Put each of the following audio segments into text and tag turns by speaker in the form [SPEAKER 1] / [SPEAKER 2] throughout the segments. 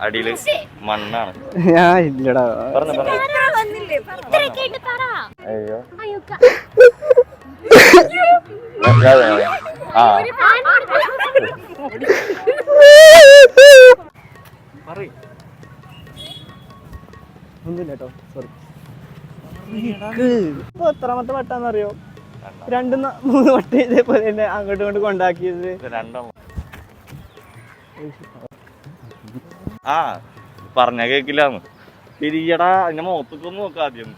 [SPEAKER 1] അടിയിൽ മണ്ണാണ്.
[SPEAKER 2] ഞാൻ ഇല്ലടാ.
[SPEAKER 1] അയ്യോ. ആ.
[SPEAKER 2] ഒന്നുമില്ല കേട്ടോ. സോറി ഇപ്പൊ എത്രാമത്തെ വട്ടാന്നറിയോ? രണ്ട്. മൂന്ന് വട്ടം ഇതേപോലെ തന്നെ അങ്ങോട്ടും ഇങ്ങോട്ടും കൊണ്ടാക്കിയത്.
[SPEAKER 1] രണ്ടെണ്ണം ആ പറഞ്ഞ കേക്കില്ലാന്ന്. തിരിയടാ എന്നെ മുഖത്തേക്കൊന്ന് നോക്ക ആദ്യം.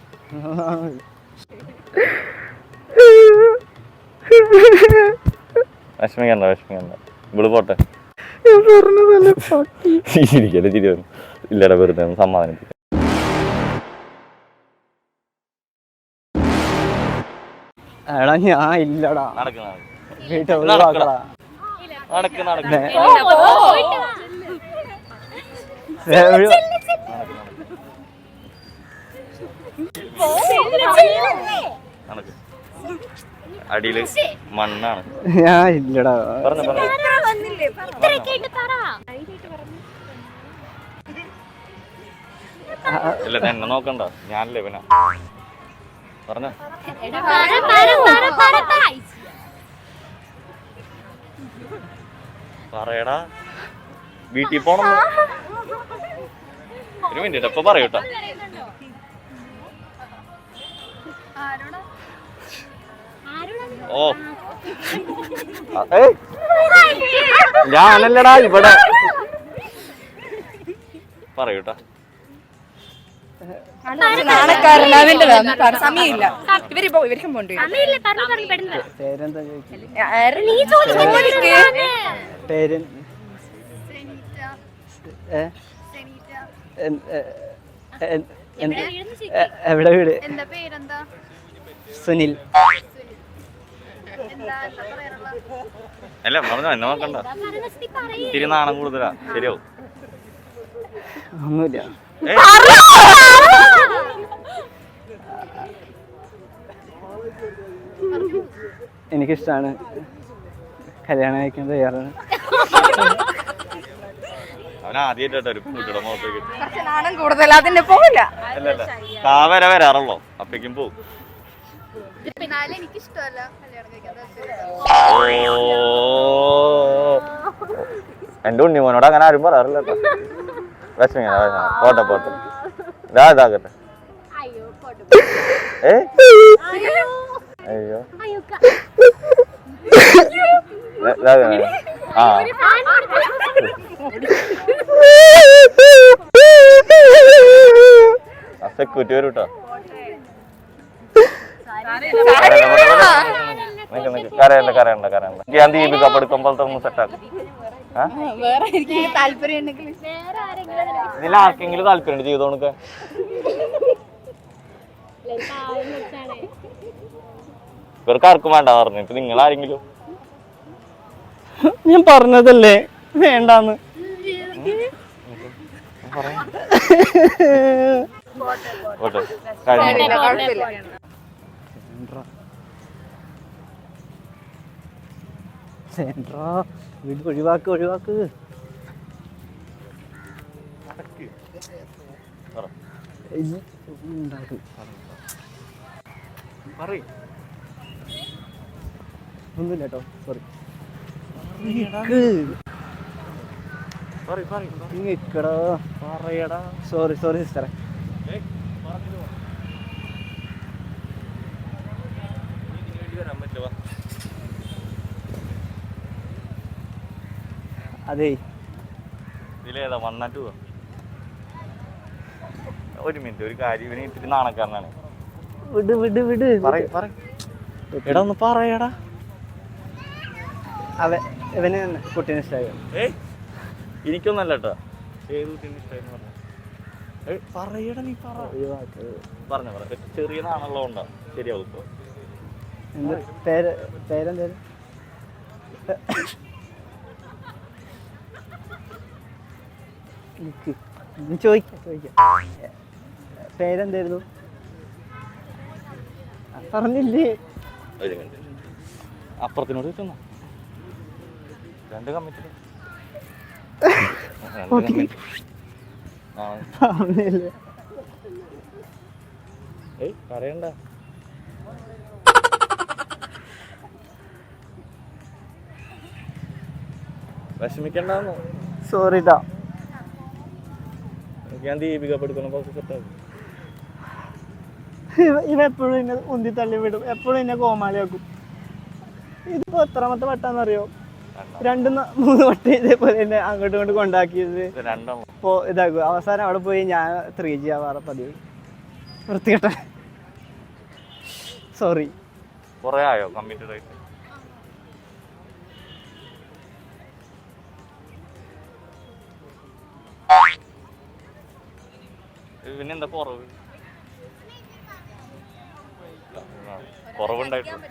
[SPEAKER 1] വിഷമിക്കണ്ട വിഷമിക്കണ്ട. ഇവിടെ പോട്ടെ. ഇരിക്കല്ലേ ചിരി വന്നു. ഇല്ലടാ വെറുതെ സമാധാനിപ്പിക്കാം
[SPEAKER 2] എടാ ഞാൻ ഇല്ലടാ.
[SPEAKER 1] നടക്കണ നടക്ക്.
[SPEAKER 2] വീട്ടിൽ
[SPEAKER 1] നടക്ക് നടക്ക്. അടിയിൽ മണ്ണാണ്.
[SPEAKER 2] ഞാൻ ഇല്ലടാ.
[SPEAKER 1] ഇല്ല എന്നെ നോക്കണ്ട. ഞാനല്ലേ പിന്നെ പറഞ്ഞ. പറയടാ. വീട്ടിൽ പോണം? ഒരു മിനിറ്റ് ഇപ്പൊ പറയൂട്ടോ
[SPEAKER 3] ആരോടാ?
[SPEAKER 1] ഓ. ഞാനല്ലടാ ഇവിടെ. പറയൂട്ടാ
[SPEAKER 4] സമയമില്ല. ഇവരിപ്പോ ഇവർക്കും പോണ്ടി
[SPEAKER 2] എവിടെ വീട്? സുനിൽ.
[SPEAKER 1] അല്ല പറഞ്ഞോ എന്നെ നോക്കണ്ട. തിരുനാണം കൂടുതലാ. ശരിയാവും.
[SPEAKER 2] ഒന്നുമില്ല. എനിക്കിഷ്ടമാണ് കല്യാണം കഴിക്കാൻ തയ്യാറാണ്.
[SPEAKER 4] നാണം കൂടുതൽ അതിന്റെ പോവില്ല.
[SPEAKER 1] വരാറുള്ളോ? അപ്പേക്കും പോവും. എന്റെ ഉണ്ണിമോനോട് അങ്ങനെ ആരും പറയാറില്ല കേട്ടോ. വിഷമിങ്ങനെ വിഷമ പോട്ടെ പോട്ടെ ഇതാ
[SPEAKER 3] ஐயோ കൊടുത്ത്.
[SPEAKER 1] സെക്യൂരിറ്റി വരും കേട്ടോ കരയണ്ട കരയണ്ട കരയണ്ട ഞാൻ ദീപിക സെറ്റാക്കും
[SPEAKER 4] വേറെ എനിക്ക് താല്പര്യം ഉണ്ടെങ്കിൽ.
[SPEAKER 3] വേറെ ആരെങ്കിലും അതിനെ
[SPEAKER 1] ഇതിൽ ആർക്കെങ്കിലും
[SPEAKER 3] വിളിച്ചാലേ പാവം
[SPEAKER 1] ഇവർക്ക് ആർക്കും വേണ്ട പറഞ്ഞു. ഇപ്പൊ നിങ്ങൾ ആരെങ്കിലും?
[SPEAKER 2] ഞാൻ പറഞ്ഞതല്ലേ? വേണ്ടാന്ന്. സെൻട്രാ. വീട് ഒഴിവാക്ക് ഒഴിവാക്ക്. ഒന്നുമില്ല കേട്ടോ സോറി നിക്കടോ.
[SPEAKER 1] പറയടാ.
[SPEAKER 2] സോറി സോറി സിസ്റ്ററെ അതേ.
[SPEAKER 1] ഇതിലേതാ? വണ്ണാറ്റു ഒരു മിനിറ്റ് ഒരു കാര്യം. ഇവനെ ഇത്തിരി നാണക്കാരനാണ്.
[SPEAKER 2] വിട് വിട് വിട്.
[SPEAKER 1] പറയ് പറ എടാ ഒന്ന് പറയടാ.
[SPEAKER 2] അവ ഇവന് കുട്ടീനെ ഇഷ്ടമായി
[SPEAKER 1] ഏയ് എനിക്കൊന്നല്ല കേട്ടോ ഏത് കുട്ടീനെ ഇഷ്ടമായിരുന്നു പറഞ്ഞു? ഏയ് പറയടാ നീ പറ. പറഞ്ഞ പറ ചെറിയ നാണുള്ളത് കൊണ്ടാ ശരിയാവും ഇപ്പൊ.
[SPEAKER 2] എന്ത് പേര് പേരെന്തേലും നിക്ക്. നീ ചോദിക്ക ചോദിക്ക. പേരെന്തായിരുന്നു? പറഞ്ഞില്ലേ?
[SPEAKER 1] അപ്പുറത്തിനോട് കിട്ടുന്ന രണ്ട് കമ്മിറ്റി. പറയണ്ട. വിഷമിക്കണ്ടെന്ന്?
[SPEAKER 2] സോറി ട്ടാ
[SPEAKER 1] എനിക്ക് ഞാൻ ദീപിക പഠിക്കണം സെറ്റാകും
[SPEAKER 2] ഇവ- എപ്പോഴും എന്നെ ഉന്തി തള്ളി വിടും. എപ്പോഴും എന്നെ കോമാളിയാക്കും. ഇതിപ്പോ എത്രാമത്തെ വട്ടാന്നറിയോ? രണ്ട് മൂന്ന് വട്ടം ഇതേപോലെ തന്നെ അങ്ങോട്ടും ഇങ്ങോട്ടും കൊണ്ടാക്കിയത്. ഇപ്പോ ഇതാക്കും അവസാനം അവിടെ പോയി ഞാൻ ത്രീ ജി ആവാറ പതിവ്. വൃത്തികെട്ട സോറി
[SPEAKER 1] കുറേ ആയോ കമ്മിറ്റഡ് ആയിട്ട്? പിന്നെ എന്താ കുറവ് കുറവുണ്ടായിട്ടുണ്ട്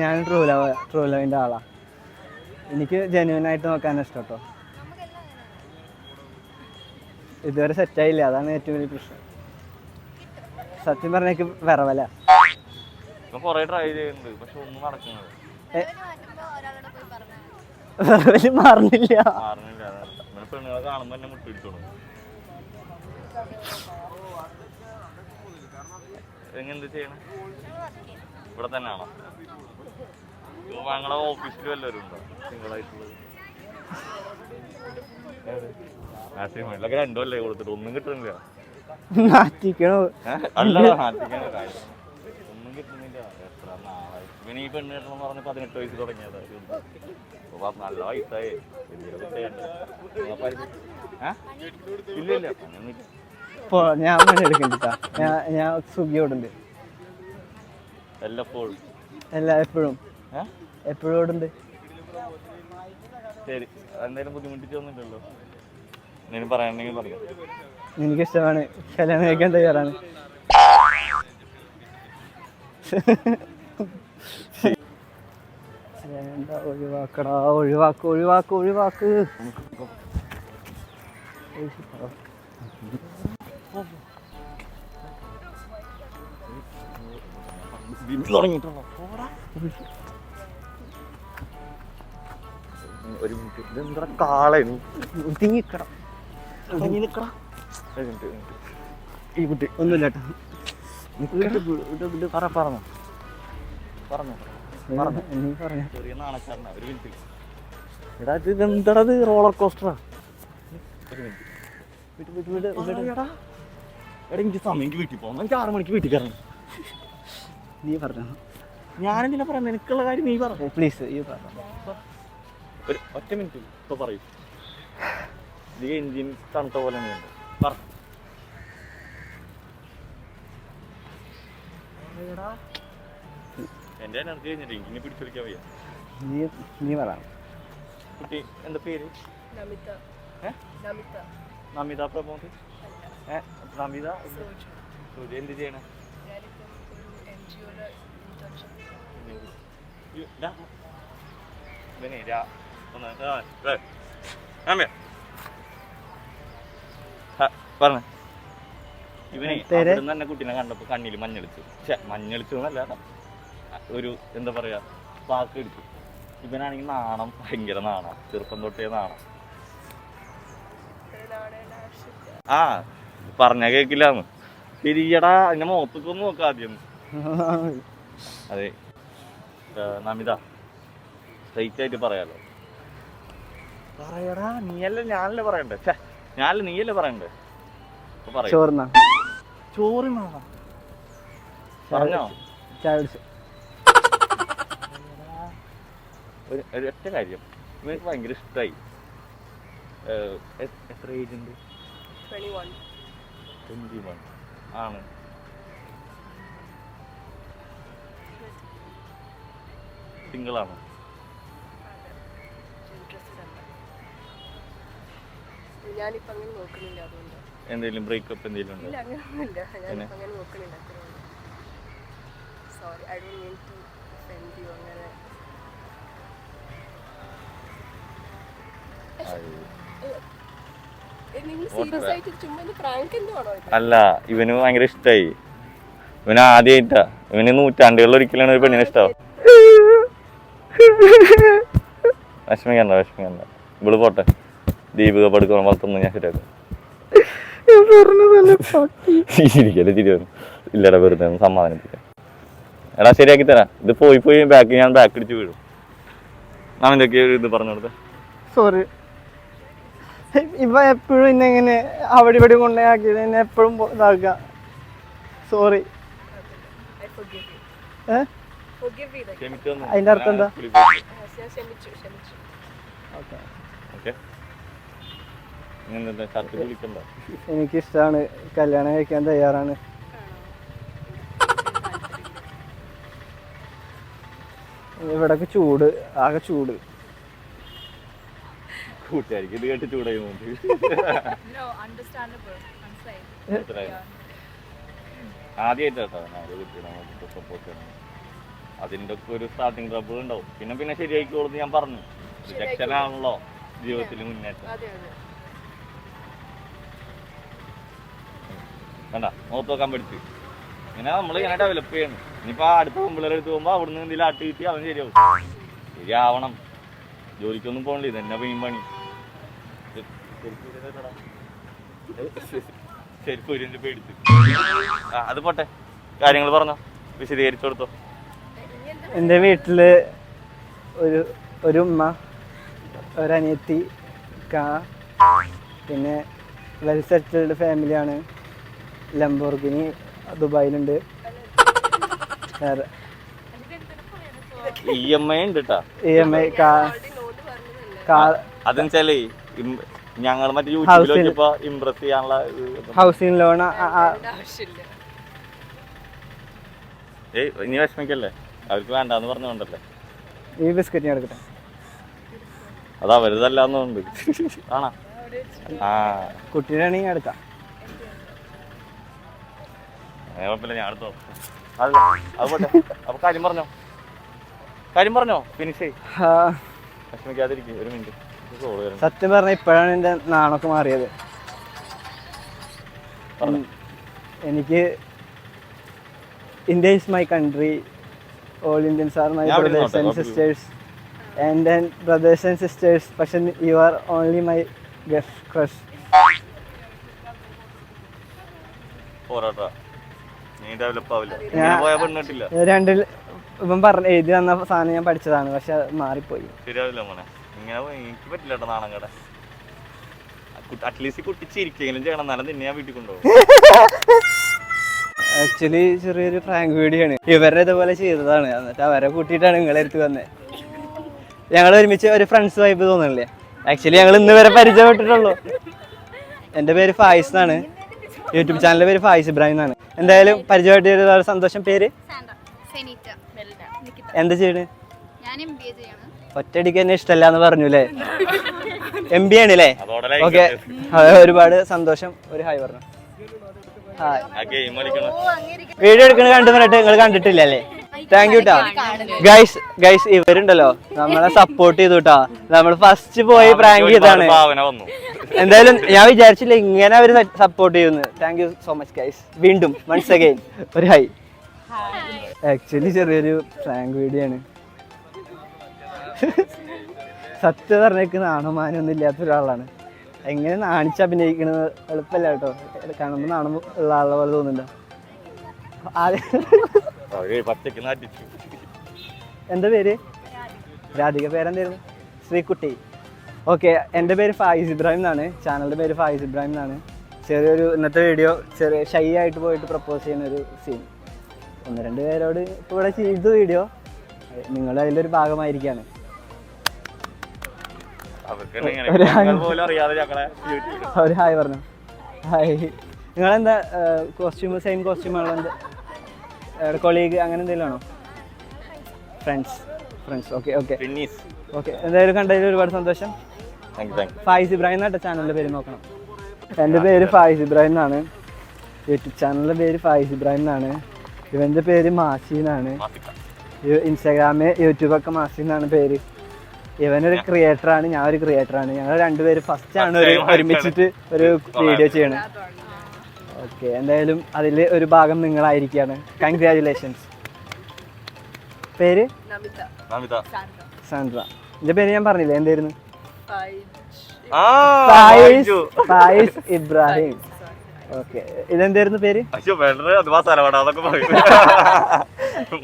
[SPEAKER 2] ഞാൻ ട്രൂ ലവ് ട്രൂ ലവിന്റെ ആളാ. എനിക്ക് ജെന്യൂൻ ആയിട്ട് നോക്കാൻ ഇഷ്ടം കേട്ടോ ഇതുവരെ സെറ്റായില്ല അതാണ് ഏറ്റവും വലിയ പ്രശ്നം. സത്യം പറഞ്ഞ എനിക്ക് വിറവല.
[SPEAKER 1] ട്രൈ ചെയ്യുന്നുണ്ട് പക്ഷെ ഒന്നും
[SPEAKER 2] വിറവൽ മാറുന്നില്ല.
[SPEAKER 1] പെണ്ണുങ്ങളെ കാണുമ്പോ തന്നെ മുട്ടിടിച്ചോളും എങ്ങനെന്ത് ചെയ്യണേ? ഇവിടെ തന്നെയാണോ? ഞങ്ങളുടെ ഞങ്ങളെ ഓഫീസിൽ വല്ലവരും ഉണ്ടോ? സിംഗിളായിട്ടുള്ളത്. നാട്ടിലൊക്കെ രണ്ടു അല്ലേ കൊടുത്തിട്ട്. ഒന്നും കിട്ടുന്നില്ല? അല്ല ഒന്നും കിട്ടുന്നില്ല. എത്ര നാളായി. പിന്നെ ഈ പെണ്ണ് കിട്ടണം പറഞ്ഞ് പതിനെട്ട് വയസ്സ് തുടങ്ങിയതാ. നല്ല
[SPEAKER 2] ഇപ്പോൾ ഞാൻ എടുക്കണ്ട ഞാൻ ഞാൻ സ്വിഗ്ഗി ഓടുണ്ട്
[SPEAKER 1] എല്ലപ്പോഴും.
[SPEAKER 2] എല്ലാ എപ്പോഴും? എപ്പോഴും ഓടുണ്ട്
[SPEAKER 1] ശരി. എന്തായാലും ബുദ്ധിമുട്ടിച്ചൊന്നുമില്ലല്ലോ എന്തെങ്കിലും പറയാനുണ്ടെങ്കിൽ പറയാം.
[SPEAKER 2] എനിക്കിഷ്ടമാണ്. കല്യാണം കഴിക്കാൻ തയ്യാറാണ്. വേണ്ട ഒഴിവാക്കടാ ഒഴിവാക്ക് ഒഴിവാക്ക് ഒഴിവാക്ക്.
[SPEAKER 1] ഒരു ഇതെന്താ നിക്കടാ. ഈ കുട്ടി
[SPEAKER 2] ഒന്നുമില്ല കേട്ടോ
[SPEAKER 1] പറ പറഞ്ഞു പറഞ്ഞു
[SPEAKER 2] പറഞ്ഞ.
[SPEAKER 1] എടാ ഇത് ഇതെന്താടാ ഇത്? റോളർ കോസ്റ്ററാ. എടാ എനിക്ക് സമയം എനിക്ക് വീട്ടിൽ പോകണം എനിക്ക് ആറ് മണിക്ക് വീട്ടിൽ കയറണം.
[SPEAKER 2] നീ പറഞ്ഞോ.
[SPEAKER 1] ഞാനെന്തിനാ പറയാം? നിനക്കുള്ള കാര്യം നീ പറ.
[SPEAKER 2] പ്ലീസ് ഈ പറഞ്ഞോ
[SPEAKER 1] ഒരു ഒറ്റ മിനിറ്റ് ഇപ്പൊ പറയൂ. എഞ്ചിൻ തണുത്ത പോലെ ഉണ്ട്. പറ. എന്റെ എനർജി കഴിഞ്ഞിട്ട് ഇനി പിടിച്ചെടുക്കാൻ വയ്യ.
[SPEAKER 2] നീ നീ പറ.
[SPEAKER 1] കുട്ടി എന്താ പേര്? നമിത. പ്രമോദ് നമിത. സൂര്യ എന്ത് ചെയ്യണേ. ഇവനെ ഒന്ന് പറഞ്ഞോ. ഇവനെ? തന്നെ കുട്ടീനെ കണ്ടപ്പോ കണ്ണിൽ മഞ്ഞളിച്ചു. ഛെ, മഞ്ഞളിച്ചു എന്നല്ല ഒരു എന്താ പറയാ വാക്ക് എടുത്തു. ഇവനാണെങ്കിൽ നാണം ഭയങ്കര നാണ. ചെറുപ്പം തൊട്ടേ നാണം. ആ പറഞ്ഞ കേക്കില്ലാന്ന്. ശരിയടാ അങ്ങനെ മുഖത്തൊക്കെ ഒന്ന് നോക്കാം ആദ്യം. അതെ. നമിത സ്ട്രൈറ്റ് ആയിട്ട് പറയാലോ. പറയടാ നീയല്ലേ ഞാനല്ലേ പറയണ്ടേ? ഛെ, ഞാനല്ലേ നീയല്ലേ പറയണ്ടേ?
[SPEAKER 2] ചോറിനാ
[SPEAKER 1] ചോറിനാ പറഞ്ഞോ.
[SPEAKER 2] ചായ
[SPEAKER 1] ഒരു ഒരൊറ്റ ഒറ്റ കാര്യം. ഇവർക്ക് ഭയങ്കര ഇഷ്ടമായി എത്ര ഏജ് ഉണ്ട്? ട്വന്റി വൺ ആണ്. സിംഗിൾ ആണ്
[SPEAKER 5] ഞാനിപ്പോ അങ്ങനെ നോക്കുന്നില്ല അതുകൊണ്ട്.
[SPEAKER 1] എന്തെങ്കിലും ബ്രേക്കപ്പ് എന്തെങ്കിലും ഉണ്ടോ?
[SPEAKER 5] ഇല്ല അങ്ങനെയൊന്നുമില്ല
[SPEAKER 1] പിന്നെ?
[SPEAKER 5] ഞാനിപ്പോ അങ്ങനെ നോക്കുന്നില്ല sorry I don't mean to send you അങ്ങനെ
[SPEAKER 1] അല്ല ഇവന് ഭയങ്കര ഇഷ്ടായി. ഇവന് ആദ്യമായിട്ടാ ഇവന് നൂറ്റാണ്ടുകളിൽ ഒരിക്കലാണ് ഒരു പെണ്ണിനെ ഇഷ്ടം വിഷമിക്കണ്ട വിഷമിക്കണ്ട. ഇവിടെ പോട്ടെ. ദീപിക പടുക്കണം വളർത്തുന്നു ഞാൻ ശരിയാക്കും. വരും ഇല്ലടാ വെറുതെ സമാധാനിപ്പിക്കാം. എടാ ശരിയാക്കി തരാം. ഇത് പോയി പോയി ബാക്ക് ഞാൻ ബാക്ക് അടിച്ച് വീഴും. നാം എന്തൊക്കെയാ ഇത് പറഞ്ഞു കൊടുത്തേ.
[SPEAKER 2] സോറി ഇവ എപ്പോഴും എന്നെ ഇങ്ങനെ അവിടെ ഇവിടെ കൊണ്ടുപോയാക്കിയത് എന്നെ എപ്പോഴും ഇതാക്കുക. സോറി അതിന്റെ അർത്ഥം എന്താ? എനിക്കിഷ്ടാണ് കല്യാണം കഴിക്കാൻ തയ്യാറാണ്. ഇവിടൊക്കെ ചൂട്. ആകെ ചൂട്.
[SPEAKER 1] കൂട്ടുകാരിക്ക്. ഇത് കേട്ട് ചൂടായി പോകുന്നുണ്ട്
[SPEAKER 4] No, understandable. മനസ്സിലായി.
[SPEAKER 1] മനസ്സിലായോ? ആദ്യമായിട്ടാ സപ്പോർട്ട് ചെയ്യണം അതിന്റെ ഒക്കെ ഒരു സ്റ്റാർട്ടിങ് ട്രബിൾ ഉണ്ടാവും. പിന്നെ പിന്നെ ശരിയായിക്കോളൂ ഞാൻ പറഞ്ഞു. റിജക്ഷൻ ആണല്ലോ ജീവിതത്തിൽ മുന്നേറ്റം. വേണ്ട മുഖത്ത് നോക്കാൻ പഠിച്ചു. ഇങ്ങനെ നമ്മൾ ഇങ്ങനെ ഡെവലപ്പ് ചെയ്യണം. ഇനിയിപ്പോ അടുത്ത പെമ്പിള്ളേരെ എടുത്ത് പോകുമ്പോ അവിടുന്ന് എന്തെങ്കിലും ആട്ടി കിട്ടി അവൻ ശരിയാവും. ശരിയാവണം. ജോലിക്കൊന്നും പോകണില്ല ഇതന്നെ പെയ്യും പണി. ശരിക്കും ഒരു പേടിച്ചു. ആ അത് പോട്ടെ. കാര്യങ്ങൾ പറഞ്ഞോ. വിശദീകരിച്ചു കൊടുത്തോ.
[SPEAKER 2] എന്റെ വീട്ടിൽ ഒരു ഒരു ഉമ്മ ഒരനിയത്തി കാ പിന്നെ വെൽ സെറ്റിൽഡ് ഫാമിലിയാണ് ലംബോർഗിനി ദുബായിലുണ്ട്. വേറെ.
[SPEAKER 1] ഇ എം ഐ ഉണ്ട് കേട്ടാ
[SPEAKER 2] ഇ എം ഐ കാ
[SPEAKER 5] ഓൾറെഡി
[SPEAKER 1] ഞങ്ങൾ മറ്റേ യൂട്യൂബിൽ നോക്കിയപ്പോ ഇംപ്രസ് ചെയ്യാനുള്ള ഇത്
[SPEAKER 2] ഹൗസിംഗ് ലോൺ
[SPEAKER 5] ആവശ്യമില്ല.
[SPEAKER 1] ഏയ് ഇനി വിഷമിക്കല്ലേ? അവർക്ക് വേണ്ടാന്ന് പറഞ്ഞുകൊണ്ടല്ലേ
[SPEAKER 2] ഈ ബിസ്ക്കറ്റ് ഞാൻ എടുക്കട്ടെ?
[SPEAKER 1] അത് അവരുതല്ലാന്നുണ്ട് ആണാ? ആ.
[SPEAKER 2] കുട്ടിയുടെ ആണെങ്കിൽ എടുക്കാം.
[SPEAKER 1] കുഴപ്പമില്ല ഞാൻ എടുത്തോ അല്ല അത് പോട്ടെ. അപ്പൊ കാര്യം പറഞ്ഞോ? കാര്യം പറഞ്ഞോ? ഫിനിഷ്
[SPEAKER 2] ആ,
[SPEAKER 1] വിഷമിക്കാതിരിക്കും ഒരു മിനിറ്റ്
[SPEAKER 2] സത്യം പറഞ്ഞ ഇപ്പോഴാണ് എന്റെ നാണൊക്കെ മാറിയത്. എനിക്ക് India is my country all Indians are my brothers and sisters and then brothers and sisters പക്ഷെ you are only my guest crush. രണ്ടിൽ ഇവൻ പറഞ്ഞ എഴുതി വന്ന സാധനം ഞാൻ പഠിച്ചതാണ് പക്ഷെ മാറിപ്പോയി.
[SPEAKER 1] ശരിയാവില്ല മോനെ. ഇങ്ങനെ എനിക്ക് പറ്റില്ല കേട്ടോ നാണം കട അറ്റ്ലീസ്റ്റ് കുട്ടിച്ചിരിക്കെങ്കിലും ചെയ്യണം. എന്നാലും നിന്നെ ഞാൻ വീട്ടിൽ കൊണ്ടുപോകും.
[SPEAKER 2] ആക്ച്വലി ചെറിയൊരു പ്രാങ്ക് വീഡിയോ ആണ്. ഇവരുടെ ഇതുപോലെ ചെയ്തതാണ്. എന്നിട്ട് അവരെ കൂട്ടിയിട്ടാണ് നിങ്ങളെ അടുത്ത് വന്നത് ഞങ്ങൾ ഒരുമിച്ച് ഒരു ഫ്രണ്ട്സ് വൈബ് തോന്നുന്നില്ലേ? ആക്ച്വലി ഞങ്ങൾ ഇന്ന് വരെ പരിചയപ്പെട്ടിട്ടുള്ളൂ. എന്റെ പേര് ഫായിസ് എന്നാണ്. യൂട്യൂബ് ചാനലിന്റെ പേര് ഫായിസ് ഇബ്രാഹിം എന്നാണ്. എന്തായാലും പരിചയപ്പെട്ടിട്ട് വളരെ സന്തോഷം. പേര്. എന്താ ചെയ്യണ്.
[SPEAKER 4] ഞാൻ തന്നെ ഇഷ്ടല്ല
[SPEAKER 2] ഒറ്റയടിക്ക് എന്നെ ഇഷ്ടമല്ല എന്ന് പറഞ്ഞു അല്ലേ എം ബി ആണ് അല്ലേ ഓക്കെ ഒരുപാട് സന്തോഷം ഒരു ഹായ് പറഞ്ഞു വീഡിയോ എടുക്കണ കണ്ടു പറഞ്ഞിട്ട് നിങ്ങൾ കണ്ടിട്ടില്ല അല്ലേ? താങ്ക് യു ട്ടാ. ഗൈസ് ഗൈസ് ഇവരുണ്ടല്ലോ. നമ്മളെ സപ്പോർട്ട് ചെയ്തു ട്ടാ. നമ്മൾ ഫസ്റ്റ് പോയി പ്രാങ്ക് ചെയ്താണ് എന്തായാലും ഞാൻ വിചാരിച്ചില്ല ഇങ്ങനെ അവർ സപ്പോർട്ട് ചെയ്യുന്നു. Thank you so much guys വീണ്ടും വൺസ് അഗൈൻ ഒരു ഹൈ ആക്ച്വലി ചെറിയൊരു പ്രാങ്ക് വീഡിയോ ആണ്. സത്യം പറഞ്ഞേക്ക് നാണമാനൊന്നും ഇല്ലാത്ത ഒരാളാണ്. എങ്ങനെ നാണിച്ച് അഭിനയിക്കണത് എളുപ്പമല്ല കേട്ടോ. കാണുമ്പോൾ നാണം ഉള്ള ആളെ പോലെ തോന്നുന്നുണ്ടോ? എന്താ പേര്? രാധിക പേരെന്തായിരുന്നു? ശ്രീകുട്ടി. ഓക്കെ എന്റെ പേര് ഫായിസ് ഇബ്രാഹിം എന്നാണ്. ചാനലിന്റെ പേര് ഫായിസ് ഇബ്രാഹിം എന്നാണ്. ചെറിയൊരു ഇന്നത്തെ വീഡിയോ ചെറിയ ഷൈ ആയിട്ട് പോയിട്ട് പ്രപ്പോസ് ചെയ്യുന്ന ഒരു സീൻ ഒന്ന് രണ്ട് പേരോട് ഇപ്പോൾ ഇവിടെ ചെയ്തു വീഡിയോ നിങ്ങൾ ഒരു ഭാഗമായിരിക്കുകയാണ് ഒരു ഹായ്. പറഞ്ഞു. ഹായ്. നിങ്ങളെന്താ കോസ്റ്റ്യൂം സെയിം കോസ്റ്റ്യൂമാണോ എന്താ? കൊളീഗ് അങ്ങനെ എന്തെങ്കിലും ആണോ? Friends friends okay okay okay എന്തായാലും കണ്ടതിൽ ഒരുപാട് സന്തോഷം. ഫായിസ് ഇബ്രാഹിം എന്നാട്ടെ ചാനലിന്റെ പേര് നോക്കണം. എന്റെ പേര് ഫായിസ് ഇബ്രാഹിം എന്നാണ്. യൂട്യൂബ് ചാനലിന്റെ പേര് ഫായിസ് ഇബ്രാഹിം എന്നാണ്. ഇവന്റെ പേര് മാസി എന്നാണ്. ഇൻസ്റ്റാഗ്രാമ് യൂട്യൂബൊക്കെ മാസി എന്നാണ് പേര്. ഇവനൊരു ക്രിയേറ്റർ ആണ് ഞാൻ ഒരു ക്രിയേറ്റർ ആണ് ഞങ്ങൾ രണ്ടുപേരും ഫസ്റ്റ് ആണ് ഒരുമിച്ചിട്ട് ഒരു വീഡിയോ ചെയ്യണം. ഓക്കെ എന്തായാലും അതിൽ ഒരു ഭാഗം നിങ്ങളായിരിക്കുകയാണ് കൺഗ്രാജുലേഷൻസ് പേര്? സാന്ദ്ര. എന്റെ പേര് ഞാൻ പറഞ്ഞില്ലേ? എന്തായിരുന്നു? ഇബ്രാഹിം. ഓക്കെ ഇതെന്തായിരുന്നു പേര്?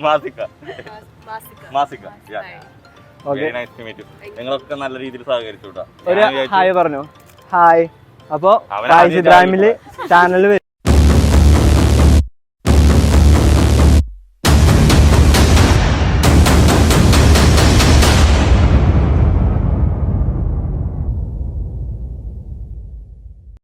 [SPEAKER 5] മാസിക.
[SPEAKER 1] മാസിക. നിങ്ങളൊക്കെ നല്ല രീതിയിൽ സഹകരിച്ചു
[SPEAKER 2] ഹായ് പറഞ്ഞു. ഹായ്. അപ്പോ ഇബ്രാഹിമിൽ ചാനൽ